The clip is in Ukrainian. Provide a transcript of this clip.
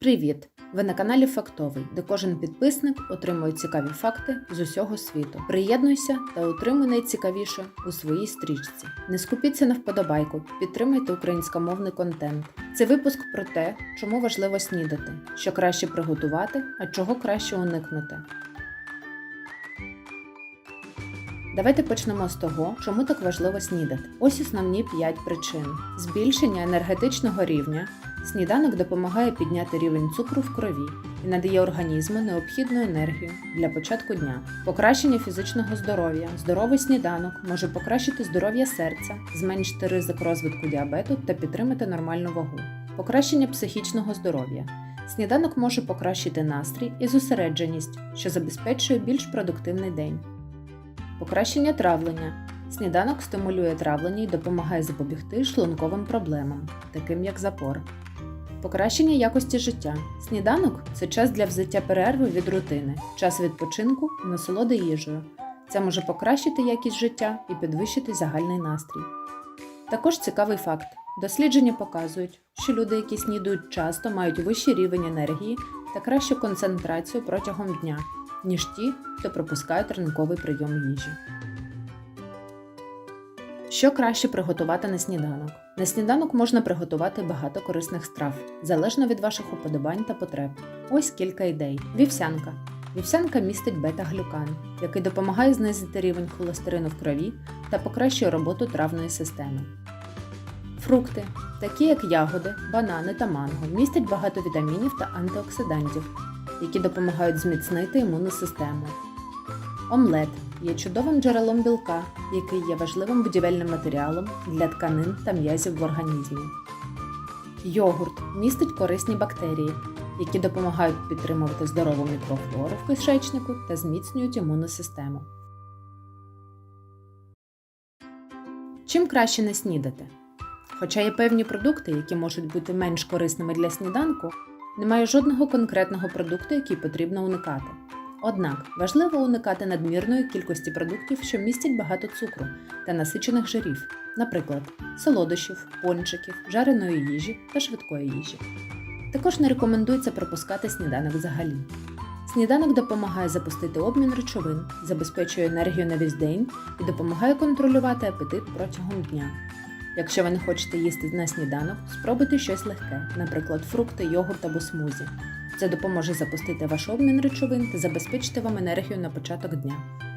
Привіт! Ви на каналі Фактовий, де кожен підписник отримує цікаві факти з усього світу. Приєднуйся та отримуй найцікавіше у своїй стрічці. Не скупіться на вподобайку, підтримуйте українськомовний контент. Це випуск про те, чому важливо снідати, що краще приготувати, а чого краще уникнути. Давайте почнемо з того, чому так важливо снідати. Ось основні 5 причин: збільшення енергетичного рівня. Сніданок допомагає підняти рівень цукру в крові і надає організму необхідну енергію для початку дня. Покращення фізичного здоров'я. Здоровий сніданок може покращити здоров'я серця, зменшити ризик розвитку діабету та підтримати нормальну вагу. Покращення психічного здоров'я. Сніданок може покращити настрій і зосередженість, що забезпечує більш продуктивний день. Покращення травлення. Сніданок стимулює травлення і допомагає запобігти шлунковим проблемам, таким як запор. Покращення якості життя. Сніданок це час для взяття перерви від рутини, час відпочинку і насолоди їжею. Це може покращити якість життя і підвищити загальний настрій. Також цікавий факт: дослідження показують, що люди, які снідують часто, мають вищий рівень енергії та кращу концентрацію протягом дня, ніж ті, хто пропускають ранковий прийом їжі. Що краще приготувати на сніданок? На сніданок можна приготувати багато корисних страв, залежно від ваших уподобань та потреб. Ось кілька ідей: вівсянка. Вівсянка містить бета-глюкан, який допомагає знизити рівень холестерину в крові та покращує роботу травної системи. Фрукти, такі як ягоди, банани та манго, містять багато вітамінів та антиоксидантів, які допомагають зміцнити імунну систему. Омлет є чудовим джерелом білка, який є важливим будівельним матеріалом для тканин та м'язів в організмі. Йогурт містить корисні бактерії, які допомагають підтримувати здорову мікрофлору в кишечнику та зміцнюють імунну систему. Чим краще не снідати? Хоча є певні продукти, які можуть бути менш корисними для сніданку, немає жодного конкретного продукту, який потрібно уникати. Однак важливо уникати надмірної кількості продуктів, що містять багато цукру та насичених жирів, наприклад, солодощів, пончиків, жареної їжі та швидкої їжі. Також не рекомендується пропускати сніданок взагалі. Сніданок допомагає запустити обмін речовин, забезпечує енергію на весь день і допомагає контролювати апетит протягом дня. Якщо ви не хочете їсти на сніданок, спробуйте щось легке, наприклад, фрукти, йогурт або смузі. Це допоможе запустити ваш обмін речовин та забезпечити вам енергію на початок дня.